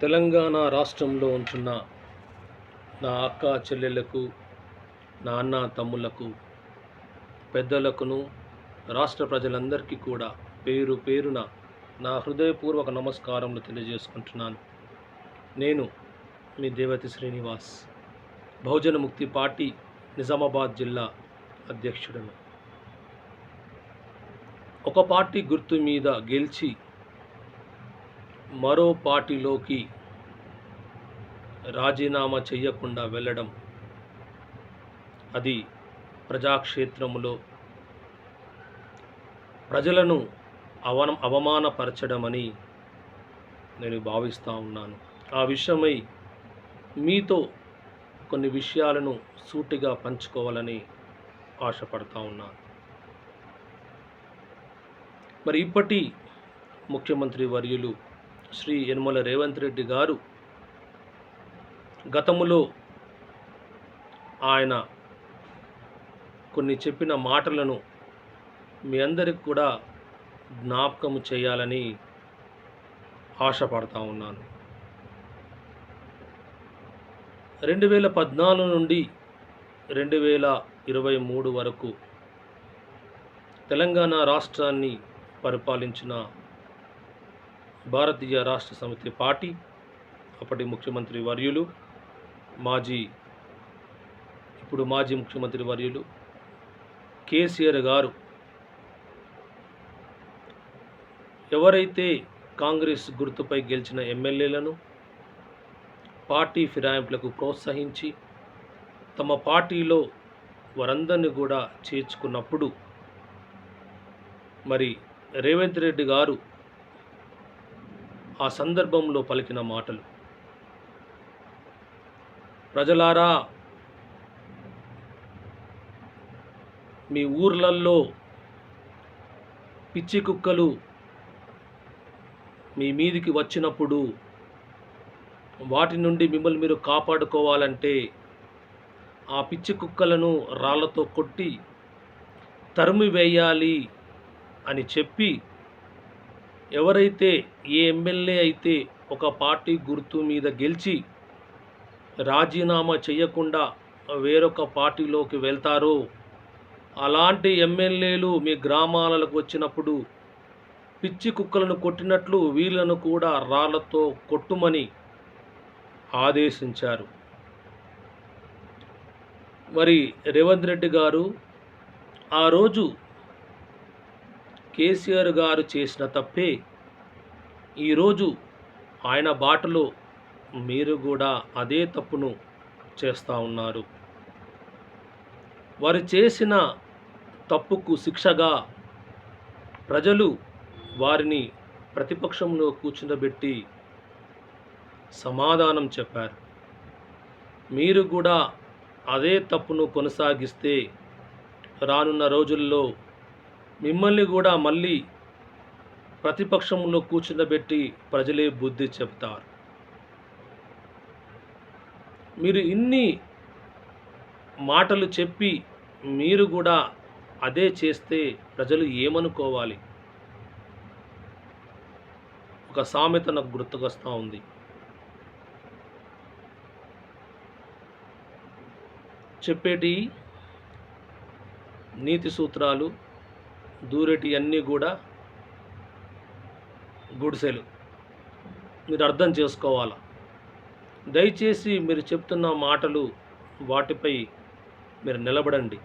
తెలంగాణ రాష్ట్రంలో ఉంటున్న నా అక్క చెల్లెలకు నా అన్న తమ్ములకు పెద్దలకును రాష్ట్ర ప్రజలందరికీ కూడా పేరు పేరున నా హృదయపూర్వక నమస్కారములు తెలియజేసుకుంటున్నాను. నేను మీ దేవతి శ్రీనివాస్ బహుజన ముక్తి పార్టీ నిజామాబాద్ జిల్లా అధ్యక్షుడను. ఒక పార్టీ గుర్తు మీద గెలిచి మరో పార్టీలోకి రాజీనామా చేయకుండా వెళ్ళడం అది ప్రజాక్షేత్రములో ప్రజలను అవన అవమానపరచడమని నేను భావిస్తూ ఉన్నాను. ఆ విషయమై మీతో కొన్ని విషయాలను సూటిగా పంచుకోవాలని ఆశపడతా ఉన్నాను మరి ఇప్పటి ముఖ్యమంత్రి వర్యులు శ్రీ యనమల రేవంత్ రెడ్డి గారు గతములో ఆయన కొన్ని చెప్పిన మాటలను మీ అందరికి కూడా జ్ఞాపకం చేయాలని ఆశపడతా ఉన్నాను. రెండు వేల పద్నాలుగు నుండి రెండు వేల ఇరవై మూడు వరకు తెలంగాణ రాష్ట్రాన్ని పరిపాలించిన భారతీయ రాష్ట్ర సమితి పార్టీ అప్పటి ముఖ్యమంత్రి వర్యులు మాజీ ఇప్పుడు మాజీ ముఖ్యమంత్రి వర్యులు కేసీఆర్ గారు. ఎవరైతే కాంగ్రెస్ గుర్తుపై గెలిచిన ఎమ్మెల్యేలను పార్టీ ఫిరాయింపులకు ప్రోత్సహించి తమ పార్టీలో వారందరినీ కూడా చేర్చుకున్నప్పుడు మరి రేవంత్ రెడ్డి గారు ఆ సందర్భంలో పలికిన మాటలు. ప్రజలారా మీ ఊర్లల్లో పిచ్చి కుక్కలు మీ మీదికి వచ్చినప్పుడు వాటి నుండి మిమ్మల్ని మీరు కాపాడుకోవాలంటే ఆ పిచ్చి కుక్కలను రాళ్ళతో కొట్టి తరిమి వేయాలి అని చెప్పి ఎవరైతే ఏ ఎమ్మెల్యే అయితే ఒక పార్టీ గుర్తు మీద గెలిచి రాజీనామా చేయకుండా వేరొక పార్టీలోకి వెళ్తారో అలాంటి ఎమ్మెల్యేలు మీ గ్రామాలకు వచ్చినప్పుడు పిచ్చి కుక్కలను కొట్టినట్లు వీళ్ళను కూడా రాళ్ళతో కొట్టుమని ఆదేశించారు. మరి రేవంత్ రెడ్డి గారు ఆ రోజు కేసీఆర్ గారు చేసిన తప్పే. ఈరోజు ఆయన బాటలో మీరు కూడా అదే తప్పును చేస్తూ ఉన్నారు. వారు చేసిన తప్పుకు శిక్షగా ప్రజలు వారిని ప్రతిపక్షంలో కూర్చుండబెట్టి సమాధానం చెప్పారు. మీరు కూడా అదే తప్పును కొనసాగిస్తే రానున్న రోజుల్లో మిమ్మల్ని కూడా మళ్ళీ ప్రతిపక్షంలో కూర్చుండబెట్టి ప్రజలే బుద్ధి చెప్తారు. మీరు ఇన్ని మాటలు చెప్పి మీరు కూడా అదే చేస్తే ప్రజలు ఏమనుకోవాలి? ఒక సామెత నాకు గుర్తుకొస్తూ ఉంది. చెప్పేటి నీతి సూత్రాలు దూరేటి అన్నీ కూడా గుడిసెలు. మీరు అర్థం చేసుకోవాలా. దయచేసి మీరు చెప్తున్న మాటలు వాటిపై మీరు నిలబడండి.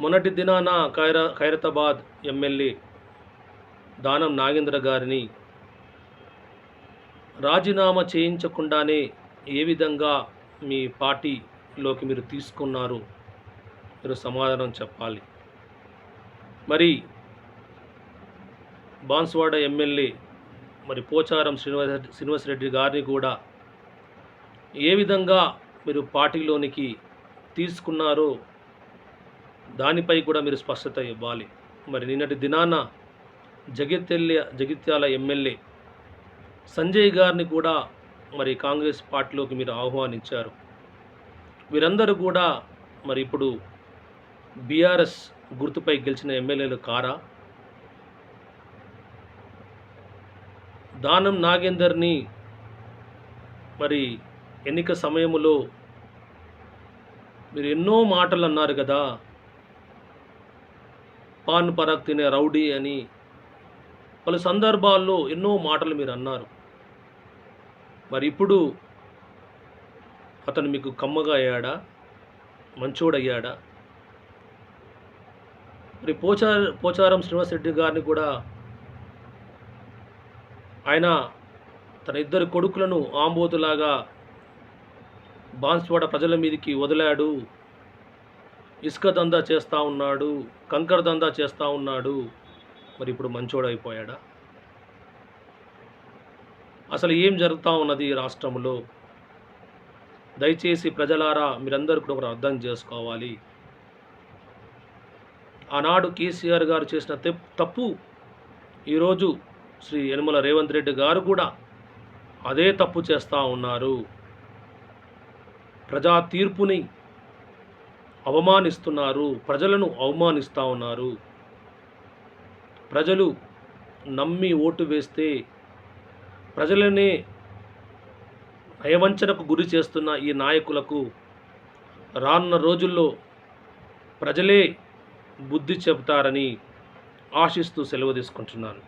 మొన్నటి దినాన ఖైరా ఖైరతాబాద్ ఎమ్మెల్యే దానం నాగేంద్ర గారిని రాజీనామా చేయించకుండానే ఏ విధంగా మీ పార్టీలోకి మీరు తీసుకున్నారు? మీరు సమాధానం చెప్పాలి. మరి బాన్స్వాడ ఎమ్మెల్యే మరి పోచారం శ్రీనివాస శ్రీనివాసరెడ్డి గారిని కూడా ఏ విధంగా మీరు పార్టీలోనికి తీసుకున్నారో దానిపై కూడా మీరు స్పష్టత ఇవ్వాలి. మరి నిన్నటి దినాన జగిత్యాల జగిత్యాల ఎమ్మెల్యే సంజయ్ గారిని కూడా మరి కాంగ్రెస్ పార్టీలోకి మీరు ఆహ్వానించారు. వీరందరూ కూడా మరి ఇప్పుడు బీఆర్ఎస్ గుర్తుపై గెలిచిన ఎమ్మెల్యేలు కారా? దానం నాగేందర్ని మరి ఎన్నిక సమయములో మీరు ఎన్నో మాటలు అన్నారు కదా పాన్ పరాక్ తినే రౌడీ అని పలు సందర్భాల్లో ఎన్నో మాటలు మీరు అన్నారు. మరి ఇప్పుడు అతను మీకు కమ్మగా అయ్యాడా మంచోడయ్యాడా? మరి పోచా పోచారం శ్రీనివాస్ రెడ్డి గారిని కూడా ఆయన తన ఇద్దరు కొడుకులను ఆంబోతులాగా బాన్స్వాడ ప్రజల మీదకి వదిలాడు. ఇసుక దందా చేస్తూ ఉన్నాడు. కంకర దందా చేస్తూ ఉన్నాడు. మరి ఇప్పుడు మంచోడైపోయాడా అసలు ఏం జరుగుతూ ఉన్నది ఈ రాష్ట్రంలో? దయచేసి ప్రజలారా మీరందరూ కూడా ఒకరు అర్థం చేసుకోవాలి. ఆనాడు కేసీఆర్ గారు చేసిన తప్పు. ఈరోజు శ్రీ యనమల రేవంత్ రెడ్డి గారు కూడా అదే తప్పు చేస్తూ ఉన్నారు. ప్రజా తీర్పుని అవమానిస్తున్నారు. ప్రజలను అవమానిస్తూ ఉన్నారు. ప్రజలు నమ్మి ఓటు వేస్తే ప్రజలనే నయవంచనకు గురి చేస్తున్న ఈ నాయకులకు రానున్న రోజుల్లో ప్రజలే బుద్ధి చెబుతారని ఆశిస్తూ సెలవు తీసుకుంటున్నాను.